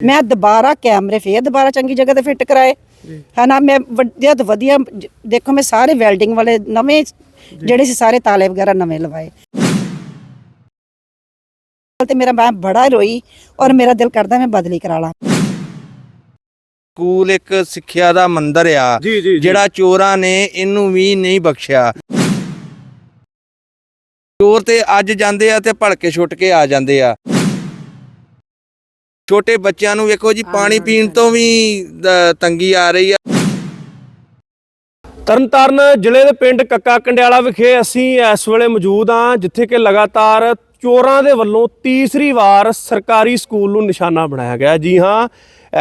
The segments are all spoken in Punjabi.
ਮੈਂ ਦੁਬਾਰਾ ਕੈਮਰੇ ਫੇਰ ਦੁਬਾਰਾ ਚੰਗੀ ਜਗ੍ਹਾ ਤੇ ਫਿੱਟ ਕਰਾਏ। ਹਨਾ ਮੈਂ ਵਧੀਆ ਤੋਂ ਵਧੀਆ ਜ- ਦੇਖੋ ਮੈਂ ਸਾਰੇ ਵੈਲਡਿੰਗ ਵਾਲੇ ਨਵੇਂ ਜਿਹੜੇ ਸੀ ਸਾਰੇ ਤਾਲੇ ਵਗੈਰਾ ਨਵੇਂ ਲਵਾਏ। ਤੇ ਮੇਰਾ ਮੈਂ ਬੜਾ ਰੋਈ ਔਰ ਮੇਰਾ ਦਿਲ ਕਰਦਾ ਮੈਂ ਬਦਲੀ ਕਰਾ ਲਾਂ। ਸਕੂਲ ਇੱਕ ਸਿੱਖਿਆ ਦਾ ਮੰਦਿਰ ਆ ਜੀ ਜੀ ਜਿਹੜਾ ਚੋਰਾਂ ਨੇ ਇਹਨੂੰ ਵੀ ਨਹੀਂ ਬਖਸ਼ਿਆ। ਚੋਰ ਤੇ ਅੱਜ ਜਾਂਦੇ ਆ ਤੇ ਭਲਕੇ ਛੁੱਟ ਕੇ ਆ ਜਾਂਦੇ ਆ। ਛੋਟੇ ਬੱਚਿਆਂ ਨੂੰ ਵੇਖੋ ਜੀ ਪਾਣੀ ਪੀਣ ਤੋਂ ਵੀ ਤੰਗੀ ਆ ਰਹੀ ਆ। ਤਰਨਤਾਰਨ ਜ਼ਿਲ੍ਹੇ ਦੇ ਪਿੰਡ ਕੱਕਾ ਕੰਡਿਆਲਾ ਵਿਖੇ ਅਸੀਂ ਇਸ ਵੇਲੇ ਮੌਜੂਦ ਹਾਂ ਜਿੱਥੇ ਕਿ ਲਗਾਤਾਰ ਚੋਰਾਂ ਦੇ ਵੱਲੋਂ ਤੀਸਰੀ ਵਾਰ ਸਰਕਾਰੀ ਸਕੂਲ ਨੂੰ ਨਿਸ਼ਾਨਾ ਬਣਾਇਆ ਗਿਆ। ਜੀ ਹਾਂ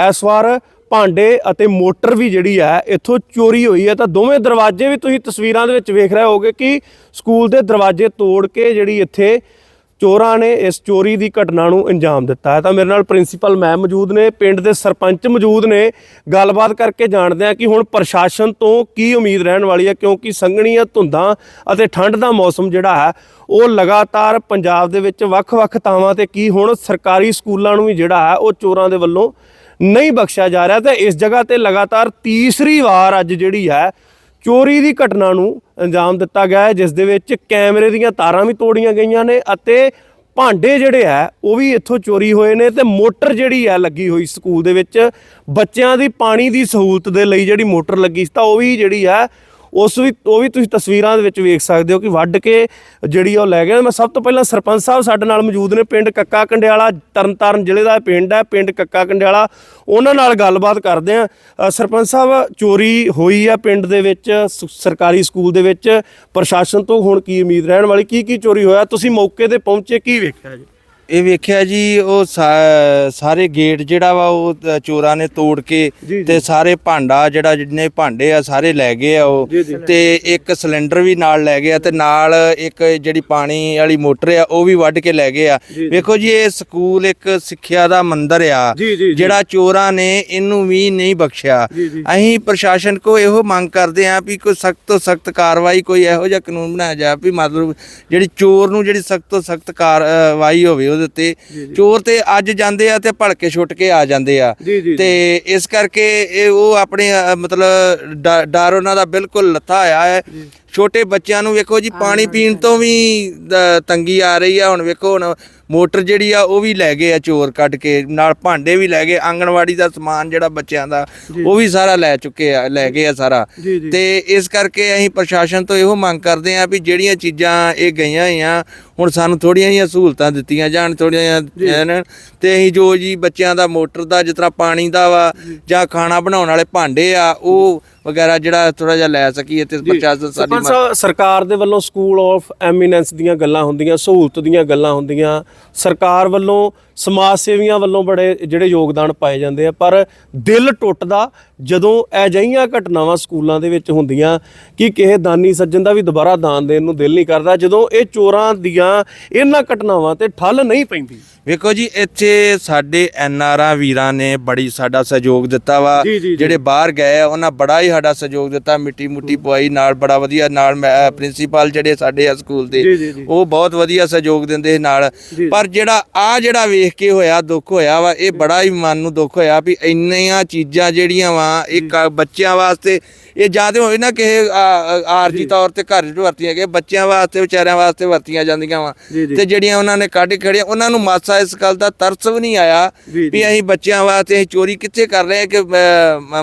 ਇਸ ਵਾਰ ਭਾਂਡੇ ਅਤੇ ਮੋਟਰ ਵੀ ਜਿਹੜੀ ਹੈ ਇੱਥੋਂ ਚੋਰੀ ਹੋਈ ਹੈ ਤਾਂ ਦੋਵੇਂ ਦਰਵਾਜ਼ੇ ਵੀ ਤੁਸੀਂ ਤਸਵੀਰਾਂ ਦੇ ਵਿੱਚ ਵੇਖ ਰਹੇ ਹੋਗੇ ਕਿ ਸਕੂਲ ਦੇ ਦਰਵਾਜ਼ੇ ਤੋੜ ਕੇ ਜਿਹੜੀ ਇੱਥੇ ਚੋਰਾਂ ਨੇ ਇਸ ਚੋਰੀ ਦੀ ਘਟਨਾ ਨੂੰ ਅੰਜਾਮ ਦਿੱਤਾ ਹੈ। ਤਾਂ ਮੇਰੇ ਨਾਲ ਪ੍ਰਿੰਸੀਪਲ ਮੈਮ ਮੌਜੂਦ ਨੇ, ਪਿੰਡ ਦੇ ਸਰਪੰਚ ਮੌਜੂਦ ਨੇ। ਗੱਲਬਾਤ ਕਰਕੇ ਜਾਣਦੇ ਆ ਕਿ ਹੁਣ ਪ੍ਰਸ਼ਾਸਨ ਤੋਂ ਕੀ ਉਮੀਦ ਰਹਿਣ ਵਾਲੀ ਹੈ, ਕਿਉਂਕਿ ਸੰਘਣੀਆਂ ਧੁੰਦਾਂ ਅਤੇ ਠੰਡ ਦਾ ਮੌਸਮ ਜਿਹੜਾ ਹੈ, ਉਹ ਲਗਾਤਾਰ ਪੰਜਾਬ ਦੇ ਵਿੱਚ ਵੱਖ-ਵੱਖ ਥਾਵਾਂ ਤੇ ਕੀ ਹੁਣ ਸਰਕਾਰੀ ਸਕੂਲਾਂ ਨੂੰ ਵੀ ਜਿਹੜਾ ਹੈ, ਉਹ ਚੋਰਾਂ ਦੇ ਵੱਲੋਂ ਨਹੀਂ ਬਖਸ਼ਿਆ ਜਾ ਰਿਹਾ। ਤੇ ਇਸ ਜਗ੍ਹਾ ਤੇ ਲਗਾਤਾਰ ਤੀਸਰੀ ਵਾਰ ਅੱਜ ਜਿਹੜੀ ਹੈ ਚੋਰੀ ਦੀ ਘਟਨਾ ਨੂੰ ਅੰਜਾਮ ਦਿੱਤਾ ਗਿਆ ਹੈ, ਜਿਸ ਦੇ ਵਿੱਚ ਕੈਮਰੇ ਦੀਆਂ ਤਾਰਾਂ ਵੀ ਤੋੜੀਆਂ ਗਈਆਂ ਨੇ ਅਤੇ ਭਾਂਡੇ ਜਿਹੜੇ ਆ ਉਹ ਵੀ ਇੱਥੋਂ ਚੋਰੀ ਹੋਏ ਨੇ ਤੇ ਮੋਟਰ ਜਿਹੜੀ ਆ ਲੱਗੀ ਹੋਈ ਸਕੂਲ ਦੇ ਵਿੱਚ। ਬੱਚਿਆਂ ਦੀ ਪਾਣੀ ਦੀ ਸਹੂਲਤ ਦੇ ਲਈ ਜਿਹੜੀ ਮੋਟਰ ਲੱਗੀ ਸੀ, ਤਾਂ ਉਹ ਵੀ ਜਿਹੜੀ ਆ ਉਸ ਵੀ, ਉਹ ਵੀ ਤੁਸੀਂ ਤਸਵੀਰਾਂ ਦੇ ਵਿੱਚ ਵੇਖ ਸਕਦੇ ਹੋ ਕਿ ਵੱਢ ਕੇ ਜਿਹੜੀ ਉਹ ਲੈ ਗਏ ਮੈਂ ਸਭ ਤੋਂ ਪਹਿਲਾਂ ਸਰਪੰਚ ਸਾਹਿਬ ਸਾਡੇ ਨਾਲ ਮੌਜੂਦ ਨੇ, ਪਿੰਡ ਕੱਕਾ ਕੰਡਿਆਲਾ, ਤਰਨਤਾਰਨ ਜ਼ਿਲ੍ਹੇ ਦਾ ਪਿੰਡ ਹੈ, ਪਿੰਡ ਕੱਕਾ ਕੰਡਿਆਲਾ। ਉਹਨਾਂ ਨਾਲ ਗੱਲਬਾਤ ਕਰਦੇ ਆ ਸਰਪੰਚ ਸਾਹਿਬ, ਚੋਰੀ ਹੋਈ ਹੈ ਪਿੰਡ ਦੇ ਵਿੱਚ, ਸ- ਸਰਕਾਰੀ ਸਕੂਲ ਦੇ ਵਿੱਚ। ਪ੍ਰਸ਼ਾਸਨ ਤੋਂ ਹੁਣ ਕੀ ਉਮੀਦ ਰਹਿਣ ਵਾਲੀ ਕੀ ਕੀ ਚੋਰੀ ਹੋਇਆ? ਤੁਸੀਂ ਮੌਕੇ ਤੇ ਪਹੁੰਚੇ, ਕੀ ਵੇਖਿਆ ਜੀ? ਇਹ ਵੇਖਿਆ ਜੀ ਉਹ ਸਾ- ਸਾਰੇ ਗੇਟ ਜਿਹੜਾ ਵਾ ਉਹ ਤ- ਚੋਰਾਂ ਨੇ ਤੋੜ ਕੇ ਜੀ, ਜੀ। ਤੇ ਸਾਰੇ ਭਾਂਡਾ ਜਿਹੜਾ ਜਿੰਨੇ ਭਾਂਡੇ ਆ ਸਾਰੇ ਲੈ ਗਏ ਆ ਉਹ ਜੀ, ਜੀ। ਤੇ ਇੱਕ ਸਿਲੰਡਰ ਵੀ ਨਾਲ ਲੈ ਗਏ ਆ ਤੇ ਨਾਲ ਇੱਕ ਜਿਹੜੀ ਪਾਣੀ ਵਾਲੀ ਮੋਟਰ ਆ ਉਹ ਵੀ ਵੱਢ ਕੇ ਲੈ ਗਏ ਆ ਜੀ, ਜੀ। ਵੇਖੋ ਜੀ ਇਹ ਸਕੂਲ ਇੱਕ ਸਿੱਖਿਆ ਦਾ ਮੰਦਿਰ ਆ ਜੀ, ਜੀ, ਜੀ। ਜਿਹੜਾ ਚੋਰਾਂ ਨੇ ਇਹਨੂੰ ਵੀ ਨਹੀਂ ਬਖਸ਼ਿਆ ਜੀ, ਜੀ। ਅਸੀਂ ਪ੍ਰਸ਼ਾਸਨ ਕੋ ਇਹੋ ਮੰਗ ਕਰਦੇ ਆ ਵੀ ਕੋਈ ਸਖਤ ਤੋਂ ਸਖਤ ਕਾਰਵਾਈ ਕੋਈ ਇਹੋ ਜਿਹਾ ਕਾਨੂੰਨ ਬਣਾਇਆ ਜਾਵੇ ਵੀ ਮਤਲਬ ਜਿਹੜੀ ਚੋਰ ਨੂੰ ਜਿਹੜੀ ਸਖਤ ਤੋਂ ਸਖਤ ਕਾਰਵਾਈ ਹੋਵੇ ਉਹਦੇ ਉੱਤੇ ਚੋਰ ਤੇ ਅੱਜ ਜਾਂਦੇ ਆ ਤੇ ਭਲਕੇ ਛੁੱਟ ਕੇ ਆ ਜਾਂਦੇ ਆ। ਤੇ ਇਸ ਕਰਕੇ ਇਹ ਉਹ ਆਪਣੇ ਮਤਲਬ ਡਰ ਉਹਨਾਂ ਦਾ ਬਿਲਕੁਲ ਲੱਥਾ ਹੋਇਆ ਹੈ। ਛੋਟੇ ਬੱਚਿਆਂ ਨੂੰ ਵੇਖੋ ਜੀ ਪਾਣੀ ਪੀਣ ਤੋਂ ਵੀ ਦ- ਤੰਗੀ ਆ ਰਹੀ ਆ। ਹੁਣ ਵੇਖੋ ਹੁਣ ਮੋਟਰ ਜਿਹੜੀ ਆ ਉਹ ਵੀ ਲੈ ਗਏ ਆ ਚੋਰ ਕੱਢ ਕੇ ਨਾਲ ਭਾਂਡੇ ਵੀ ਲੈ ਗਏ ਆਂਗਣਵਾੜੀ ਦਾ ਸਮਾਨ ਜਿਹੜਾ ਬੱਚਿਆਂ ਦਾ ਉਹ ਵੀ ਸਾਰਾ ਲੈ ਚੁੱਕੇ ਆ ਲੈ ਗਏ ਆ ਸਾਰਾ। ਤੇ ਇਸ ਕਰਕੇ ਅਸੀਂ ਪ੍ਰਸ਼ਾਸਨ ਤੋਂ ਇਹੋ ਮੰਗ ਕਰਦੇ ਆ ਵੀ ਜਿਹੜੀਆਂ ਚੀਜ਼ਾਂ ਇਹ ਗਈਆਂ ਹੋਈਆਂ ਹੁਣ ਸਾਨੂੰ ਥੋੜੀਆਂ ਜਿਹੀਆਂ ਸਹੂਲਤਾਂ ਦਿੱਤੀਆਂ ਜਾਣ ਥੋੜੀਆਂ ਜਿਹੀਆਂ ਤੇ ਅਸੀਂ ਜੋ ਜੀ ਬੱਚਿਆਂ ਦਾ ਮੋਟਰ ਦਾ ਜਿਸ ਤਰ੍ਹਾਂ ਪਾਣੀ ਦਾ ਵਾ ਜਾਂ। ਖਾਣਾ ਬਣਾਉਣ ਵਾਲੇ ਭਾਂਡੇ ਆ ਉਹ ਵਗੈਰਾ ਜਿਹੜਾ ਥੋੜਾ ਜਿਹਾ ਲੈ ਸਕੀਏ ਤੇ ਪ੍ਰਸ਼ਾਸਨ ਸਾਡੀ ਮਦਦ- ਸਰਕਾਰ ਦੇ ਵੱਲੋਂ ਸਕੂਲ ਆਫ ਐਮੀਨੈਂਸ ਦੀਆਂ ਗੱਲਾਂ ਹੁੰਦੀਆਂ ਸਹੂਲਤ ਦੀਆਂ ਗੱਲਾਂ ਹੁੰਦੀਆਂ। ਸਰਕਾਰ ਵੱਲੋਂ ਸਮਾਜ ਸੇਵੀਆਂ ਵੱਲੋਂ ਬੜੇ ਜਿਹੜੇ ਯੋਗਦਾਨ ਪਾਏ ਜਾਂਦੇ ਆ ਪਰ ਦਿਲ ਟੁੱਟਦਾ ਜਦੋਂ ਅਜਿਹੀਆਂ ਘਟਨਾਵਾਂ ਸਕੂਲਾਂ ਦੇ ਵਿੱਚ ਹੁੰਦੀਆਂ ਕਿ ਕਿਸੇ ਦਾਨੀ ਸੱਜਣ ਦਾ ਵੀ ਦੁਬਾਰਾ ਦਾਨ ਦੇਣ ਨੂੰ ਦਿਲ ਨਹੀਂ ਕਰਦਾ ਜਦੋਂ ਇਹ ਚੋਰਾਂ ਦੀਆਂ ਇਹਨਾਂ ਘਟਨਾਵਾਂ ਤੇ ਠੱਲ ਨਹੀਂ ਪੈਂਦੀ ਵੇਖੋ ਜੀ ਇੱਥੇ ਸਾਡੇ ਐਨਆਰਆ ਵੀਰਾਂ ਨੇ ਬੜੀ ਸਾਡਾ ਸਹਿਯੋਗ ਦਿੱਤਾ ਵਾ। ਜਿਹੜੇ ਬਾਹਰ ਗਏ ਆ ਉਹਨਾਂ ਬੜਾ ਹੀ ਸਾਡਾ ਸਹਿਯੋਗ ਦਿੱਤਾ ਮਿੱਟੀ ਮੁੱਟੀ ਪਵਾਈ ਨਾਲ ਬੜਾ ਵਧੀਆ ਨਾਲ ਪ੍ਰਿੰਸੀਪਲ ਜਿਹੜੇ ਸਾਡੇ ਆ ਸਕੂਲ ਦੇ। ਉਹ ਬਹੁਤ ਵਧੀਆ ਸਹਿਯੋਗ ਦਿੰਦੇ ਨਾਲ। ਪਰ ਜਿਹੜਾ ਆ ਜਿਹੜਾ ਵੇਖ ਕੇ ਹੋਇਆ ਦੁੱਖ ਹੋਇਆ ਵਾ ਇਹ ਬੜਾ ਹੀ ਮਨ ਨੂੰ ਦੁੱਖ ਹੋਇਆ ਵੀ ਇੰਨੀਆਂ ਚੀਜ਼ਾਂ ਜਿਹੜੀਆਂ ਵਾ ਇੱਕ ਬੱਚਿਆਂ ਵਾਸਤੇ ਇਹ ਜ਼ਿਆਦਾ ਹੋਏ ਨਾ ਕਿ ਆਰਜੀ ਤੌਰ ਤੇ ਘਰ 'ਚ ਵਰਤੀਆਂ ਗਏ ਬੱਚਿਆਂ ਵਾਸਤੇ ਵਿਚਾਰਿਆਂ ਵਾਸਤੇ ਵਰਤੀਆਂ ਜਾਂਦੀਆਂ ਵਾ। ਤੇ ਜਿਹੜੀਆਂ ਉਹਨਾਂ ਨੇ ਕੱਢ ਖੜੀਆਂ ਉਹਨਾਂ ਨੂੰ ਮਾਸਾ ਇਸ ਗੱਲ ਦਾ ਤਰਸ ਵੀ ਨਹੀਂ ਆਇਆ। ਵੀ ਅਸੀਂ ਬੱਚਿਆਂ ਵਾਸਤੇ ਅਸੀਂ ਚੋਰੀ ਕਿੱਥੇ ਕਰ ਰਹੇ ਹਾਂ ਕਿ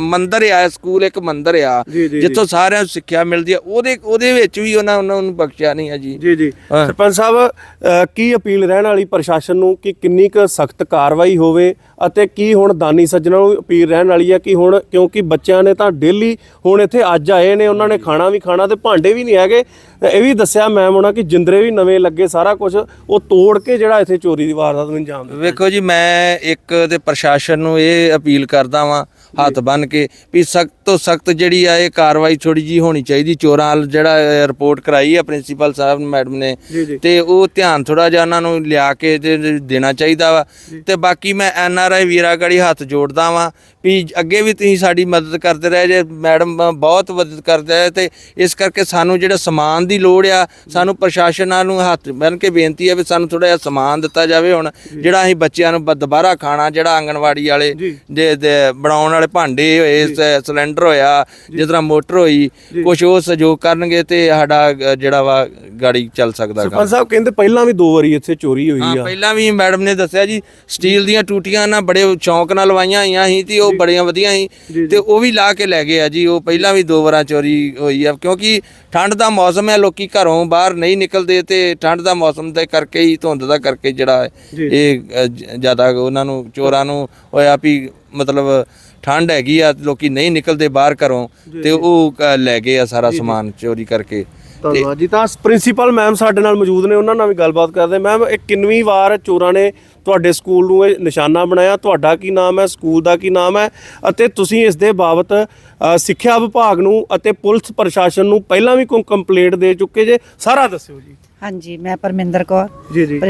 ਮੰਦਿਰ ਆ ਸਕੂਲ ਇੱਕ ਮੰਦਿਰ ਆ। ਜਿੱਥੋਂ ਸਾਰਿਆਂ ਨੂੰ ਸਿੱਖਿਆ ਮਿਲਦੀ ਆ ਉਹਦੇ ਉਹਦੇ ਵਿੱਚ ਵੀ ਉਹਨਾਂ ਉਹਨਾਂ ਨੂੰ ਬਖਸ਼ਿਆ ਨਹੀਂ ਆ ਜੀ ਜੀ ਜੀ। ਸਰਪੰਚ ਸਾਹਿਬ ਕੀ ਅਪੀਲ ਰਹਿਣ ਵਾਲੀ ਪ੍ਰਸ਼ਾਸਨ ਨੂੰ ਕਿ ਕਿੰਨੀ ਕੁ ਸਖਤ ਕਾਰਵਾਈ ਹੋਵੇ ਅਤੇ ਕੀ ਹੁਣ ਦਾਨੀ ਸੱਜਣਾ ਨੂੰ ਅਪੀਲ ਰਹਿਣ ਵਾਲੀ ਹੈ ਕਿ ਹੁਣ ਕਿਉਂਕਿ ਬੱਚਿਆਂ ਨੇ ਤਾਂ ਡੇਲੀ ਹੁਣ ਇੱਥੇ ਅੱਜ ਆਏ ਨੇ, ਉਹਨਾਂ ਨੇ ਖਾਣਾ ਵੀ ਖਾਣਾ ਤੇ ਭਾਂਡੇ ਵੀ ਨਹੀਂ ਹੈਗੇ। ਇਹ ਵੀ ਦੱਸਿਆ ਮੈਮ ਉਹਨਾਂ ਕਿ ਜਿੰਦਰੇ ਵੀ ਨਵੇਂ ਲੱਗੇ ਸਾਰਾ ਕੁਝ ਉਹ ਤੋੜ ਕੇ ਜਿਹੜਾ ਇੱਥੇ ਚੋਰੀ ਦੀ ਵਾਰਦਾਤ ਨੂੰ ਅੰਜਾਮ ਦਿੱਤਾ। ਵੇਖੋ ਜੀ, ਮੈਂ ਇੱਕ ਤੇ ਪ੍ਰਸ਼ਾਸਨ ਨੂੰ ਇਹ ਅਪੀਲ ਕਰਦਾ ਵਾਂ, ਹੱਥ ਬੰਨ ਕੇ, ਵੀ ਸਖਤ ਤੋਂ ਸਖਤ ਜਿਹੜੀ ਆ ਇਹ ਕਾਰਵਾਈ ਥੋੜੀ ਜੀ ਹੋਣੀ ਚਾਹੀਦੀ। ਚੋਰਾਂ ਵੱਲ ਜਿਹੜਾ ਰਿਪੋਰਟ ਕਰਾਈ ਆ ਪ੍ਰਿੰਸੀਪਲ ਸਾਹਿਬ ਮੈਡਮ ਨੇ। ਤੇ ਉਹ ਧਿਆਨ ਥੋੜਾ ਜਿਹਾ ਉਹਨਾਂ ਨੂੰ ਲਿਆ ਕੇ ਤੇ ਦੇਣਾ ਚਾਹੀਦਾ ਵਾ। ਤੇ ਬਾਕੀ ਮੈਂ ਐਨ ਆਰ ਆਈ ਵੀਰਾਂ ਗੜੀ ਹੱਥ ਜੋੜਦਾ ਵਾਂ ਵੀ ਅੱਗੇ ਵੀ ਤੁਸੀਂ ਸਾਡੀ ਮਦਦ ਕਰਦੇ ਰਹੇ ਜੇ ਮੈਡਮ ਬਹੁਤ ਮਦਦ ਕਰਦੇ ਰਹੇ ਤੇ ਇਸ ਕਰਕੇ ਸਾਨੂੰ ਜਿਹੜਾ ਸਮਾਨ ਦੀ ਲੋੜ ਆ ਸਾਨੂੰ ਪ੍ਰਸ਼ਾਸਨਾਂ ਨੂੰ ਹੱਥ ਬੰਨ ਕੇ ਬੇਨਤੀ ਹੈ ਵੀ ਸਾਨੂੰ ਥੋੜਾ ਜਿਹਾ ਸਮਾਨ ਦਿੱਤਾ ਜਾਵੇ ਹੁਣ। ਜਿਹੜਾ ਅਸੀਂ ਬੱਚਿਆਂ ਨੂੰ ਦੁਬਾਰਾ ਖਾਣਾ ਜਿਹੜਾ ਆਂਗਣਵਾੜੀ ਵਾਲੇ ਦੇ ਬਣਾਉਣ ਵਾਲੇ ਭਾਂਡੇ ਹੋਏ ਸ- ਸਿਲੰਡਰ ਹੋਇਆ ਜਿਸ ਤਰ੍ਹਾਂ ਮੋਟਰ ਹੋਈ ਕੁਝ ਉਹ ਸਹਿਯੋਗ ਕਰਨਗੇ ਤੇ ਸਾਡਾ ਅ, ਜਿਹੜਾ ਵਾ ਗਾੜੀ ਚੱਲ ਸਕਦਾ ਸਰਪੰਚ ਸਾਹਿਬ ਕਹਿੰਦੇ ਪਹਿਲਾਂ ਵੀ ਦੋ ਵਾਰੀ ਇੱਥੇ ਚੋਰੀ ਹੋਈ ਹਾਂ ਆ। ਪਹਿਲਾਂ ਵੀ ਮੈਡਮ ਨੇ ਦੱਸਿਆ ਜੀ ਸਟੀਲ ਦੀਆਂ ਟੂਟੀਆਂ ਨਾ ਬੜੇ ਚੌਂਕ ਨਾਲ ਲਵਾਈਆਂ ਹੋਈਆਂ ਸੀ ਤੇ ਉਹ ਬੜੀਆਂ ਵਧੀਆ ਸੀ ਤੇ ਉਹ ਵੀ ਲਾ ਕੇ ਲੈ ਗਏ ਆ ਜੀ ਉਹ ਪਹਿਲਾਂ ਵੀ ਦੋ ਵਾਰਾਂ ਚੋਰੀ ਹੋਈ ਆ ਕਿਉਂਕਿ ਠੰਡ ਦਾ ਮੌਸਮ ਹੈ ਲੋਕੀ ਘਰੋਂ ਬਾਹਰ ਨਹੀਂ ਨਿਕਲਦੇ ਤੇ ਠੰਡ ਦਾ ਮੌਸਮ ਦੇ ਕਰਕੇ ਹੀ ਧੁੰਦ ਦਾ ਕਰਕੇ ਜਿਹੜਾ ਇਹ ਅ, ਜ- ਜ਼ਿਆਦਾ ਉਹਨਾਂ ਨੂੰ ਚੋਰਾਂ ਨੂੰ ਹੋਇਆ ਵੀ ਮਤਲਬ ਠੰਡ ਹੈਗੀ ਆ ਲੋਕੀ ਨਹੀਂ ਨਿਕਲਦੇ ਬਾਹਰ ਘਰੋਂ ਤੇ ਉਹ ਅ, ਲੈ ਗਏ ਆ ਸਾਰਾ ਸਮਾਨ ਚੋਰੀ ਕਰਕੇ। ਧੰਨਵਾਦ ਜੀ। ਤਾਂ ਪ੍ਰਿੰਸੀਪਲ ਮੈਮ ਸਾਡੇ ਨਾਲ ਮੌਜੂਦ ਨੇ ਉਹਨਾਂ ਨਾਲ ਵੀ ਗੱਲਬਾਤ ਕਰਦੇ। ਮੈਮ ਇਹ ਕਿੰਨਵੀਂ ਵਾਰ ਚੋਰਾਂ ਨੇ ਤੁਹਾਡੇ ਸਕੂਲ ਨੂੰ ਇਹ ਨਿਸ਼ਾਨਾ ਬਣਾਇਆ? ਤੁਹਾਡਾ ਕੀ ਨਾਮ ਹੈ? ਸਕੂਲ ਦਾ ਕੀ ਨਾਮ ਹੈ? ਅਤੇ ਤੁਸੀਂ ਇਸ ਦੇ ਬਾਬਤ ਅ, ਸਿੱਖਿਆ ਵਿਭਾਗ ਨੂੰ ਅਤੇ ਪੁਲਿਸ ਪ੍ਰਸ਼ਾਸਨ ਨੂੰ ਪਹਿਲਾਂ ਵੀ ਕੋਈ ਕੰਪਲੇਂਟ ਦੇ ਚੁੱਕੇ ਜੇ? ਸਾਰਾ ਦੱਸਿਓ ਜੀ। ਹਾਂਜੀ ਮੈਂ ਪਰਮਿੰਦਰ ਕੌਰ। ਜੀ ਜੀ।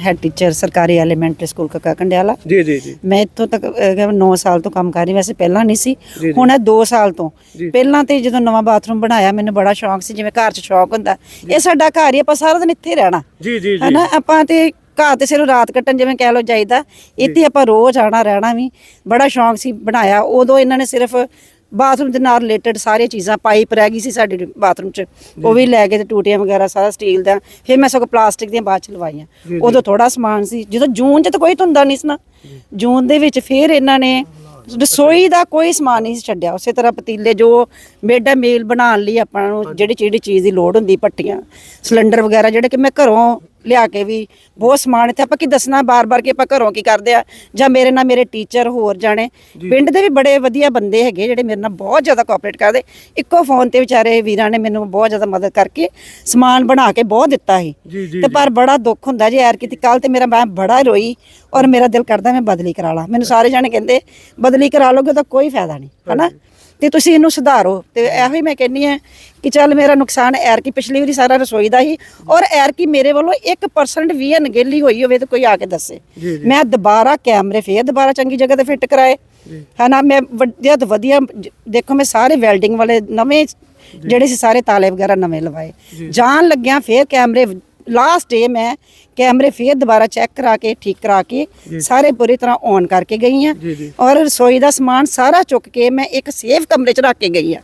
ਹੈਡ ਟੀਚਰ ਸਰਕਾਰੀ ਐਲੀਮੈਂਟਰੀ ਸਕੂਲ ਕਕਾ ਕੰਡਿਆਲਾ। ਜੀ ਜੀ ਜੀ। ਮੈਂ ਇੱਥੋਂ ਤੱਕ 9 ਸਾਲ ਤੋਂ ਕੰਮ ਕਰ ਰਹੀ ਵੈਸੇ ਪਹਿਲਾਂ ਨਹੀਂ ਸੀ। ਹੁਣ ਇਹ 2 ਸਾਲ ਤੋਂ। ਪਹਿਲਾਂ ਤੇ ਜਦੋਂ ਨਵਾਂ ਬਾਥਰੂਮ ਬਣਾਇਆ ਮੈਨੂੰ ਬੜਾ ਸ਼ੌਂਕ ਸੀ ਜਿਵੇਂ ਘਰ 'ਚ ਸ਼ੌਂਕ ਹੁੰਦਾ। ਇਹ ਸਾਡਾ ਘਰ ਹੀ ਆਪਾਂ ਸਾਰਾ ਦਿਨ ਇੱਥੇ ਰਹਿਣਾ। ਜੀ ਜੀ ਜੀ। ਹਨਾ ਆਪਾਂ ਤੇ ਘਰ ਤੇ ਸਿਰਫ ਰਾਤ ਕੱਟਣ ਜਿਵੇਂ ਕਹਿ ਲੋ ਜਾਈਦਾ ਇੱਥੇ ਆਪਾਂ ਰੋਜ਼ ਆਣਾ ਰਹਿਣਾ ਵੀ। ਬੜਾ ਸ਼ੌਂਕ ਸੀ ਬਣਾਇਆ। ਉਦੋਂ ਇਹਨਾਂ ਨੇ ਸਿਰਫ ਬਾਥਰੂਮ ਦੇ ਨਾਲ ਰਿਲੇਟਡ ਸਾਰੀਆਂ ਚੀਜ਼ਾਂ ਪਾਈਪ ਰਹਿ ਗਈ ਸੀ ਸਾਡੇ ਬਾਥਰੂਮ 'ਚ। ਉਹ ਵੀ ਲੈ ਗਏ ਤੇ ਟੂਟੀਆਂ ਵਗੈਰਾ ਸਾਰਾ ਸਟੀਲ ਦਾ। ਫਿਰ ਮੈਂ ਸਗੋਂ ਪਲਾਸਟਿਕ ਦੀਆਂ ਬਾਅਦ ਚ ਲਵਾਈਆਂ। ਉਦੋਂ ਥੋੜਾ ਸਮਾਨ ਸੀ। ਜਦੋਂ ਜੂਨ 'ਚ ਤਾਂ ਕੋਈ ਧੁੰਦਾ ਨਹੀਂ ਸੀ ਨਾ। ਜੂਨ ਦੇ ਵਿੱਚ ਫਿਰ ਇਹਨਾਂ ਨੇ ਰਸੋਈ ਦਾ ਕੋਈ ਸਮਾਨ ਨਹੀਂ ਛੱਡਿਆ। ਉਸੇ ਤਰ੍ਹਾਂ ਪਤੀਲੇ ਜੋ ਮੇਡਾ ਮੀਲ ਬਣਾਉਣ ਲਈ ਆਪਾਂ ਨੂੰ ਜਿਹੜੀ ਜਿਹੜੀ ਚੀਜ਼ ਦੀ ਲੋੜ ਹੁੰਦੀ ਪੱਟੀਆਂ ਸਿਲੰਡਰ ਵਗੈਰਾ ਜਿਹੜੇ ਕਿ ਮੈਂ ਘਰੋਂ ਲਿਆ ਕੇ ਵੀ ਬਹੁਤ ਸਮਾਨ ਇੱਥੇ ਆਪਾਂ ਕੀ ਦੱਸਣਾ ਬਾਰ-ਬਾਰ ਕਿ ਆਪਾਂ ਘਰੋਂ ਕੀ ਕਰਦੇ ਆ? ਜਾਂ ਮੇਰੇ ਨਾਲ ਮੇਰੇ ਟੀਚਰ ਹੋਰ ਜਾਣੇ। ਪਿੰਡ ਦੇ ਵੀ ਬੜੇ ਵਧੀਆ ਬੰਦੇ ਹੈਗੇ ਜਿਹੜੇ ਮੇਰੇ ਨਾਲ ਬਹੁਤ ਜ਼ਿਆਦਾ ਕੋਆਪਰੇਟ ਕਰਦੇ। ਇੱਕੋ ਫੋਨ ਤੇ ਵਿਚਾਰੇ ਵੀਰਾਂ ਨੇ ਮੈਨੂੰ ਬਹੁਤ ਜ਼ਿਆਦਾ ਮਦਦ ਕਰਕੇ ਸਮਾਨ ਬਣਾ ਕੇ ਬਹੁਤ ਦਿੱਤਾ ਸੀ। ਤੇ ਪਰ ਬੜਾ ਦੁੱਖ ਹੁੰਦਾ ਜੇ ਯਾਰ ਕਿਤੇ ਕੱਲ ਤੇ ਮੇਰਾ ਮੈਂ ਬੜਾ ਰੋਈ ਔਰ ਮੇਰਾ ਦਿਲ ਕਰਦਾ ਮੈਂ ਬਦਲੀ ਕਰਾ ਲਾਂ। ਮੈਨੂੰ ਸਾਰੇ ਜਾਣੇ ਕਹਿੰਦੇ ਬਦਲੀ ਕਰਾ ਲੋਗੇ ਤਾਂ ਕੋਈ ਫਾਇਦਾ ਨਹੀਂ ਹਨਾ? ਤੇ ਤੁਸੀਂ ਇਹਨੂੰ ਸੁਧਾਰੋ। ਤੇ ਇਹੋ ਹੀ ਮੈਂ ਕਹਿੰਨੀ ਆ ਕਿ ਚੱਲ ਮੇਰਾ ਨੁਕਸਾਨ ਐਰ ਕੀ ਪਿਛਲੀ ਵਾਰੀ ਸਾਰਾ ਰਸੋਈ ਦਾ ਹੀ ਔਰ ਐਰ ਕੀ ਮੇਰੇ ਵੱਲੋਂ 1% ਵੀ ਅਣਗਹਿਲੀ ਹੋਈ ਹੋਵੇ ਤਾਂ ਕੋਈ ਆ ਕੇ ਦੱਸੇ। ਮੈਂ ਦੁਬਾਰਾ ਕੈਮਰੇ ਫੇਰ ਦੁਬਾਰਾ ਚੰਗੀ ਜਗ੍ਹਾ ਤੇ ਫਿੱਟ ਕਰਾਏ। ਹਨਾ ਮੈਂ ਵਧੀਆ ਤੋਂ ਵਧੀਆ ਦੇਖੋ ਮੈਂ ਸਾਰੇ ਵੈਲਡਿੰਗ ਵਾਲੇ ਨਵੇਂ ਜਿਹੜੇ ਸੀ ਸਾਰੇ ਤਾਲੇ ਵਗੈਰਾ ਨਵੇਂ ਲਵਾਏ। ਜਾਣ ਲੱਗਿਆ ਫੇਰ ਕੈਮਰੇ ਲਾਸਟ ਡੇ ਮੈਂ ਕੈਮਰੇ ਫੇਰ ਦੁਬਾਰਾ ਚੈੱਕ ਕਰਾ ਕੇ ਠੀਕ ਕਰਾ ਕੇ ਸਾਰੇ ਪੂਰੀ ਤਰ੍ਹਾਂ ਔਨ ਕਰਕੇ ਗਈ ਆ ਔਰ ਰਸੋਈ ਦਾ ਸਮਾਨ ਸਾਰਾ ਚੁੱਕ ਕੇ ਮੈਂ ਇੱਕ ਸੇਫ ਕਮਰੇ 'ਚ ਰੱਖ ਕੇ ਗਈ ਆ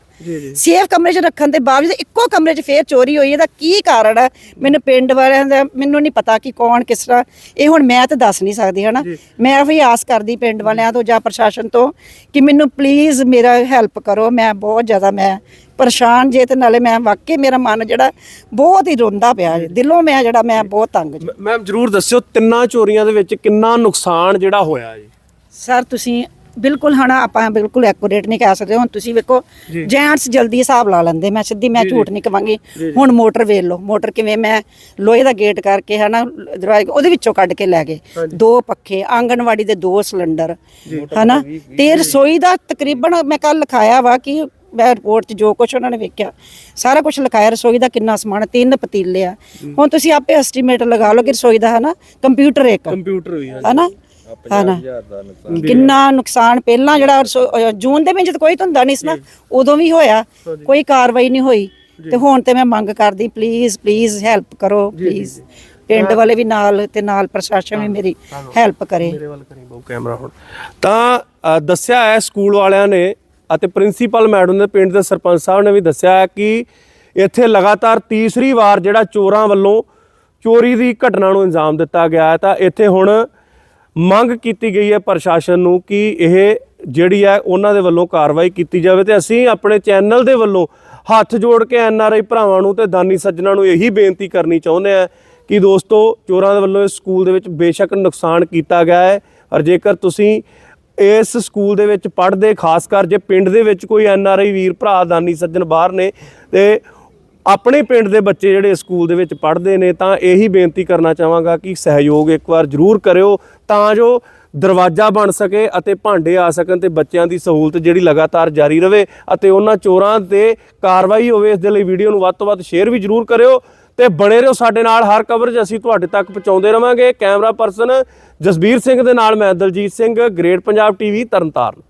ਸੇਫ ਕਮਰੇ 'ਚ ਰੱਖਣ ਦੇ ਬਾਵਜੂਦ ਇੱਕੋ ਕਮਰੇ 'ਚ ਫੇਰ ਚੋਰੀ ਹੋਈ ਇਹਦਾ ਕੀ ਕਾਰਨ ਹੈ? ਮੈਨੂੰ ਪਿੰਡ ਵਾਲਿਆਂ ਦਾ ਮੈਨੂੰ ਨਹੀਂ ਪਤਾ ਕਿ ਕੌਣ ਕਿਸ ਤਰ੍ਹਾਂ। ਇਹ ਹੁਣ ਮੈਂ ਤਾਂ ਦੱਸ ਨਹੀਂ ਸਕਦੀ ਹਨਾ? ਮੈਂ ਵੀ ਆਸ ਕਰਦੀ ਪਿੰਡ ਵਾਲਿਆਂ ਤੋਂ ਜਾਂ ਪ੍ਰਸ਼ਾਸਨ ਤੋਂ ਕਿ ਮੈਨੂੰ ਪਲੀਜ਼ ਮੇਰਾ ਹੈਲਪ ਕਰੋ। ਮੈਂ ਬਹੁਤ ਜ਼ਿਆਦਾ ਮੈਂ ਪਰੇਸ਼ਾਨ ਜੇ ਤੇ ਨਾਲੇ ਮੈਂ ਵਾਕਈ ਮੇਰਾ ਮਨ ਜਿਹੜਾ ਬਹੁਤ ਹੀ ਰੋਂਦਾ ਪਿਆ ਜੀ। ਦਿਲੋਂ ਮੈਂ ਜਿਹੜਾ ਮੈਂ ਬਹੁਤ ਤੰਗ ਜੀ। ਮੈਮ ਜਰੂਰ ਦੱਸਿਓ ਤਿੰਨਾਂ ਚੋਰੀਆਂ ਦੇ ਵਿੱਚ ਕਿੰਨਾ ਨੁਕਸਾਨ ਜਿਹੜਾ ਹੋਇਆ ਜੀ? ਸਰ ਤੁਸੀਂ ਬਿਲਕੁਲ ਹਨਾ ਆਪਾਂ ਬਿਲਕੁਲ ਐਕੂਰੇਟ ਨਹੀਂ ਕਹਿ ਸਕਦੇ। ਹੁਣ ਤੁਸੀਂ ਵੇਖੋ ਜੈਂਟਸ ਜਲਦੀ ਹਿਸਾਬ ਲਾ ਲੈਂਦੇ ਮੈਂ ਸਿੱਧੀ ਮੈਂ ਝੂਠ ਨਹੀਂ ਕਵਾਂਗੀ। ਹੁਣ ਮੋਟਰ ਵੇਖ ਲਓ ਮੋਟਰ ਕਿਵੇਂ ਮੈਂ ਲੋਹੇ ਦਾ ਗੇਟ ਕਰਕੇ ਹਨਾ ਦਰਵਾਜ਼ੇ ਉਹਦੇ ਵਿੱਚੋਂ ਕੱਢ ਕੇ ਲੈ ਗਏ। ਦੋ ਪੱਖੇ ਆਂਗਣਵਾੜੀ ਦੇ ਦੋ ਸਿਲੰਡਰ ਹਨਾ। ਤੇ ਰਸੋਈ ਦਾ ਤਕਰੀਬਨ ਮੈਂ ਕੱਲ ਲਿਖਾਇਆ ਵਾ ਕਿ ਮੈਂ ਰਿਪੋਰਟ 'ਚ ਜੋ ਕੁਝ ਉਹਨਾਂ ਨੇ ਵੇਖਿਆ ਸਾਰਾ ਕੁਝ ਲਿਖਾਇਆ ਰਸੋਈ ਦਾ ਕਿੰਨਾ ਸਮਾਨ ਹੈ, ਤਿੰਨ ਪਤੀਲੇ ਆ। ਹੁਣ ਤੁਸੀਂ ਆਪੇ ਐਸਟੀਮੇਟ ਲਗਾ ਲਓ ਕਿ ਰਸੋਈ ਦਾ ਹਨਾ ਕੰਪਿਊਟਰ ਇੱਕ। ਕੰਪਿਊਟਰ ਵੀ ਹੈ ਹਨਾ। ਕਿੰਨਾ ਨੁਕਸਾਨ? ਪਹਿਲਾਂ ਜਿਹੜਾ ਅਹ ਜੂਨ ਦੇ ਵਿੱਚ ਤਾਂ ਕੋਈ ਧੰਦਾ ਨਹੀਂ ਸੀ ਨਾ ਉਦੋਂ ਵੀ ਹੋਇਆ। ਕੋਈ ਕਾਰਵਾਈ ਨਹੀਂ ਹੋਈ। ਤੇ ਹੁਣ ਤੇ ਮੈਂ ਮੰਗ ਕਰਦੀ ਪਲੀਜ਼ ਪਲੀਜ਼ ਹੈਲਪ ਕਰੋ ਪਲੀਜ਼ ਪਿੰਡ ਵਾਲੇ ਵੀ ਨਾਲ ਤੇ ਨਾਲ ਪ੍ਰਸ਼ਾਸਨ ਵੀ ਮੇਰੀ ਹੈਲਪ ਕਰੇ। ਮੇਰੇ ਵੱਲ ਕਰੀ ਬਹੁ ਕੈਮਰਾ ਹੁਣ। ਤਾਂ ਅ, ਦੱਸਿਆ ਹੈ ਸਕੂਲ ਵਾਲਿਆਂ ਨੇ ਅਤੇ ਪ੍ਰਿੰਸੀਪਲ ਮੈਡਮ ਨੇ ਪਿੰਡ ਦੇ ਸਰਪੰਚ ਸਾਹਿਬ ਨੇ ਵੀ ਦੱਸਿਆ ਹੈ ਕਿ ਇੱਥੇ ਲਗਾਤਾਰ ਤੀਸਰੀ ਵਾਰ ਜਿਹੜਾ ਚੋਰਾਂ ਵੱਲੋਂ ਚੋਰੀ ਦੀ ਘਟਨਾ ਨੂੰ ਅੰਜਾਮ ਦਿੱਤਾ ਗਿਆ ਹੈ। ਤਾਂ ਇੱਥੇ ਹੁਣ ਮੰਗ ਕੀਤੀ ਗਈ ਹੈ ਪ੍ਰਸ਼ਾਸਨ ਨੂੰ ਕਿ ਇਹ ਜਿਹੜੀ ਹੈ ਉਹਨਾਂ ਦੇ ਵੱਲੋਂ ਕਾਰਵਾਈ ਕੀਤੀ ਜਾਵੇ ਤੇ ਅਸੀਂ ਆਪਣੇ ਚੈਨਲ ਦੇ ਵੱਲੋਂ ਹੱਥ ਜੋੜ ਕੇ ਐਨ ਆਰ ਆਈ ਭਰਾਵਾਂ ਨੂੰ ਤੇ ਦਾਨੀ ਸੱਜਣਾ ਨੂੰ ਇਹੀ ਬੇਨਤੀ ਕਰਨੀ ਚਾਹੁੰਦੇ ਆ ਕਿ ਦੋਸਤੋ ਚੋਰਾਂ ਦੇ ਵੱਲੋਂ ਇਸ ਸਕੂਲ ਦੇ ਵਿੱਚ ਬੇਸ਼ੱਕ ਨੁਕਸਾਨ ਕੀਤਾ ਗਿਆ ਹੈ ਔਰ ਜੇਕਰ ਤੁਸੀਂ ਇਸ ਸਕੂਲ ਦੇ ਵਿੱਚ ਪੜ੍ਹਦੇ, ਖਾਸ ਕਰ ਜੇ ਪਿੰਡ ਦੇ ਵਿੱਚ ਕੋਈ ਐਨ ਆਰ ਆਈ ਵੀਰ, ਭਰਾ, ਦਾਨੀ ਸੱਜਣ ਬਾਹਰ ਨੇ ਤੇ ਆਪਣੇ ਪਿੰਡ ਦੇ ਬੱਚੇ ਜਿਹੜੇ ਸਕੂਲ ਦੇ ਵਿੱਚ ਪੜ੍ਹਦੇ ਨੇ, ਤਾਂ ਇਹੀ ਬੇਨਤੀ ਕਰਨਾ ਚਾਹਾਂਗਾ ਕਿ ਸਹਿਯੋਗ ਇੱਕ ਵਾਰ ਜ਼ਰੂਰ ਕਰਿਓ, ਤਾਂ ਜੋ ਦਰਵਾਜ਼ਾ ਬਣ ਸਕੇ ਅਤੇ ਭਾਂਡੇ ਆ ਸਕਣ ਤੇ ਬੱਚਿਆਂ ਦੀ ਸਹੂਲਤ ਜਿਹੜੀ ਲਗਾਤਾਰ ਜਾਰੀ ਰਵੇ ਅਤੇ ਉਹਨਾਂ ਚੋਰਾਂ ਤੇ ਕਾਰਵਾਈ ਹੋਵੇ, ਇਸ ਦੇ ਲਈ ਵੀਡੀਓ ਨੂੰ ਵੱਧ ਤੋਂ ਵੱਧ ਸ਼ੇਅਰ ਵੀ ਜ਼ਰੂਰ ਕਰਿਓ ਤੇ ਬਣੇ ਰਹੋ ਸਾਡੇ ਨਾਲ, ਹਰ ਕਵਰੇਜ ਅਸੀਂ ਤੁਹਾਡੇ ਤੱਕ ਪਹੁੰਚਾਉਂਦੇ ਰਵਾਂਗੇ। ਕੈਮਰਾ ਪਰਸਨ ਜਸਬੀਰ ਸਿੰਘ ਦੇ ਨਾਲ ਮੈਂ ਦਲਜੀਤ ਸਿੰਘ, ਗ੍ਰੇਟ ਪੰਜਾਬ ਟੀਵੀ, ਤਰਨਤਾਰਨ।